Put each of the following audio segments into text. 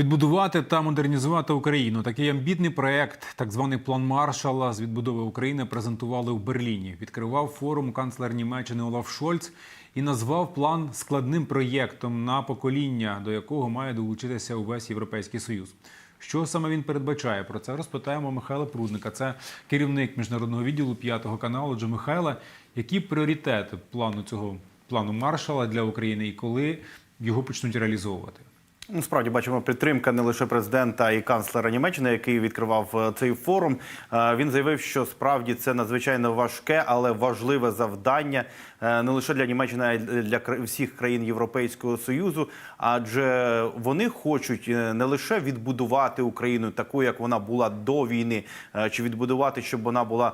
Відбудувати та модернізувати Україну. Такий амбітний проект, так званий план Маршала з відбудови України, презентували в Берліні. Відкривав форум канцлер Німеччини Олаф Шольц і назвав план складним проєктом на покоління, до якого має долучитися увесь європейський союз. Що саме він передбачає? Про це розпитаємо Михайла Прудника. Це керівник міжнародного відділу п'ятого каналу. Отже, Михайла, які пріоритети плану цього плану Маршала для України і коли його почнуть реалізовувати? Справді бачимо підтримка не лише президента й канцлера Німеччини, який відкривав е, цей форум. Е, Він заявив, що справді це надзвичайно важке, але важливе завдання е, не лише для Німеччини, а й для всіх країн Європейського союзу. Адже вони хочуть не лише відбудувати Україну таку, як вона була до війни, чи відбудувати, щоб вона була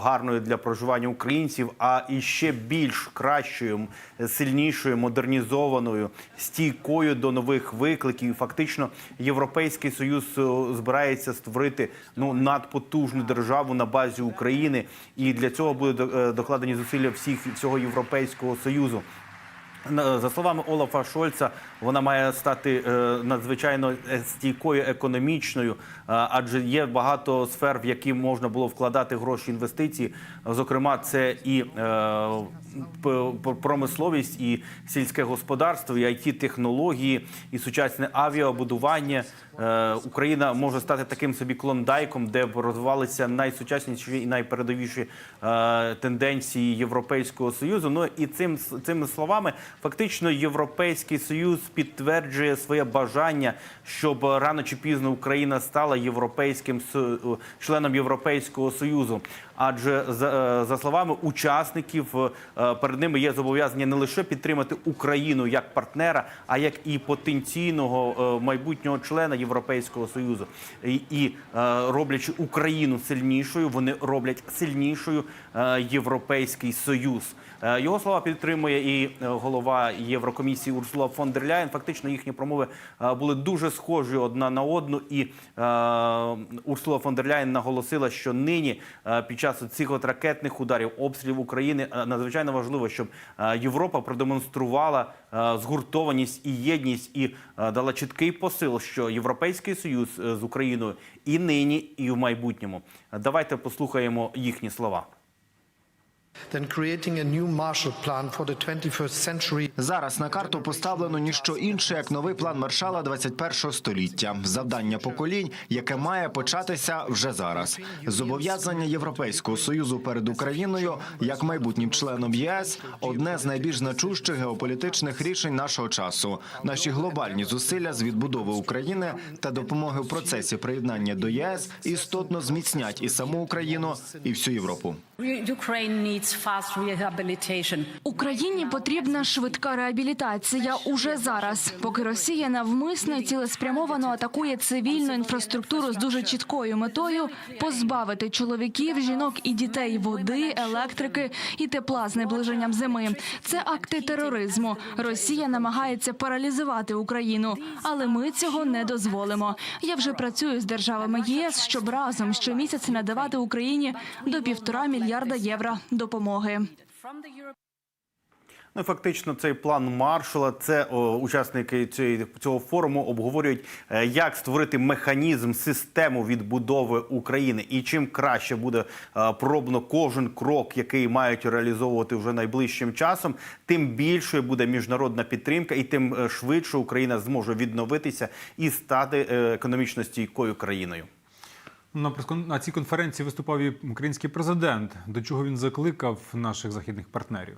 гарною для проживання українців, а і ще більш кращою, сильнішою, модернізованою, стійкою до нових викликів. Фактично, європейський союз е, збирається створити ну надпотужну державу на базі України, і для цього буде докладені зусилля всіх всього європейського союзу. За словами Олафа Шольца, вона має стати е, надзвичайно е, стійкою економічною, е, адже є багато сфер, в які можна було вкладати гроші інвестиції. Зокрема, це і промисловість, і сільське господарство, і it технології, і сучасне авіабудування. Україна може стати таким собі клондайком, де б розвивалися найсучасніші і найпередовіші тенденції Європейського союзу. Ну і цим цими словами фактично Європейський Союз підтверджує своє бажання, щоб рано чи пізно Україна стала європейським членом Європейського союзу. Адже е, за словами учасників е, перед ними є зобов'язання не лише підтримати Україну як партнера, а як і потенційного е, майбутнього члена Європейського союзу. І, роблячи Україну сильнішою, вони роблять сильнішою європейський союз. Його слова підтримує і голова Єврокомісії Урсула фон дер Ляєн. Фактично їхні промови були дуже схожі одна на одну. І Урсула фон дер Ляєн наголосила, що нині під час цих от ракетних ударів, обстрілів України е, надзвичайно важливо, щоб е, Європа продемонструвала е, згуртованість і єдність і дала чіткий посил, що Європейський Союз з Україною і нині, і в майбутньому. Давайте послухаємо їхні слова. Зараз на карту поставлено ніщо інше, як новий план Маршала 21-го століття. Завдання поколінь, яке має початися вже зараз. Зобов'язання Європейського союзу перед Україною як майбутнім членом ЄС одне з найбільш значущих геополітичних рішень нашого часу. Наші глобальні зусилля з відбудови України та допомоги в процесі приєднання до ЄС істотно зміцнять і саму Україну, і всю Європу. Україні потрібна швидка реабілітація уже зараз, поки Росія навмисно і цілеспрямовано атакує цивільну інфраструктуру з дуже чіткою метою позбавити чоловіків, жінок і дітей води, електрики і тепла з наближенням зими. Це акти тероризму. Росія намагається паралізувати Україну, але ми цього не дозволимо. Я вже працюю з державами ЄС, щоб разом щомісяця надавати Україні до півтора мільярда євро допомоги. Ну, фактично, цей план Маршала. Це о, учасники цієї цього форуму обговорюють, е, як створити механізм, систему відбудови України. І чим краще буде е, пробно кожен крок, який мають реалізовувати вже найближчим часом, тим більшою буде міжнародна підтримка, і тим е, швидше Україна зможе відновитися і стати е, економічно стійкою країною. На на цій конференції виступав і український президент. До чого він закликав наших західних партнерів?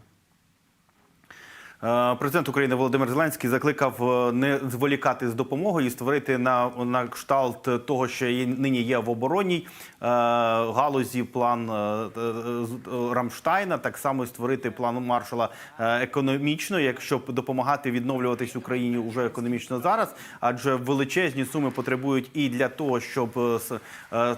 Е, Президент України Володимир Зеленський закликав е, не зволікати з допомогою і створити на, на кшталт того, що є- нині є в оборонній е, галузі план е, Рамштайна, так само створити план Маршала економічно, якщо допомагати відновлюватись Україні уже економічно зараз, адже величезні суми потребують і для того, щоб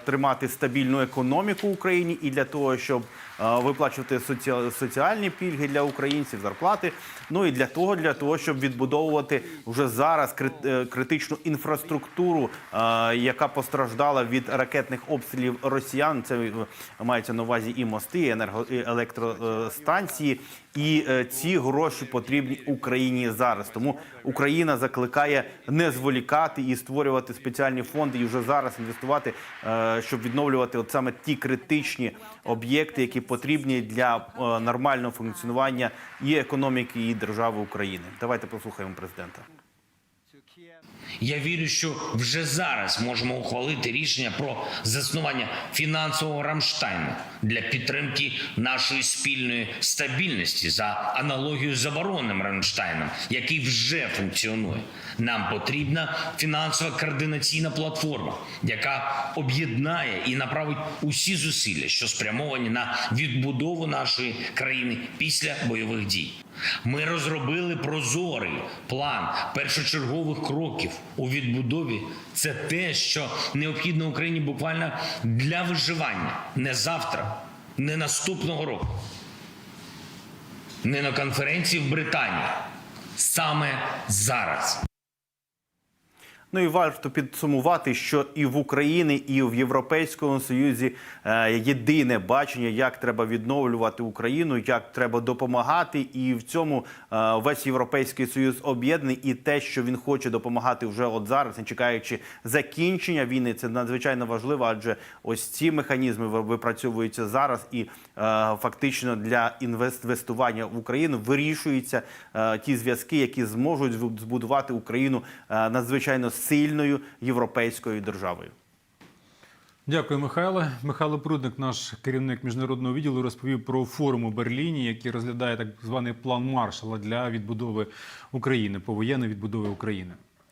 тримати стабільну економіку в Україні, і для того, щоб виплачувати соці- соціальні пільги для українців, зарплати. Ну і для того, для того, щоб відбудовувати вже зараз е, критичну інфраструктуру, е, яка постраждала від ракетних обстрілів росіян. Це е, мається на увазі і мости, і електростанції, І е, ці гроші потрібні Україні зараз. Тому Україна закликає не зволікати і створювати спеціальні фонди, і вже зараз інвестувати, е, щоб відновлювати от саме ті критичні об'єкти, які потрібні для е, нормального функціонування і економіки, і держави України. Давайте послухаємо президента. Я вірю, що вже зараз можемо ухвалити рішення про заснування фінансового Рамштайну для підтримки нашої спільної стабільності за аналогією з оборонним Рамштайном, який вже функціонує. Нам потрібна фінансова координаційна платформа, яка об'єднає і направить усі зусилля, що спрямовані на відбудову нашої країни після бойових дій. Ми розробили прозорий план першочергових кроків у відбудові. Це те, що необхідно Україні буквально для виживання не завтра, не наступного року, не на конференції в Британії, саме зараз. Ну і варто підсумувати, що і в Україні, і в Європейському Союзі е, єдине бачення, як треба відновлювати Україну, як треба допомагати. І в цьому е, весь європейський союз об'єднаний. І те, що він хоче допомагати вже от зараз, не чекаючи закінчення війни, це надзвичайно важливо, адже ось ці механізми випрацьовуються зараз, і е, фактично для інвестування в Україну вирішуються ті зв'язки, які зможуть збу- збудувати Україну надзвичайно сильною європейською державою. Дякую, Михайле. Михайло Прудник, наш керівник міжнародного відділу, розповів про форум у Берліні, який розглядає так званий план Маршала для відбудови України, повоєнної відбудови України.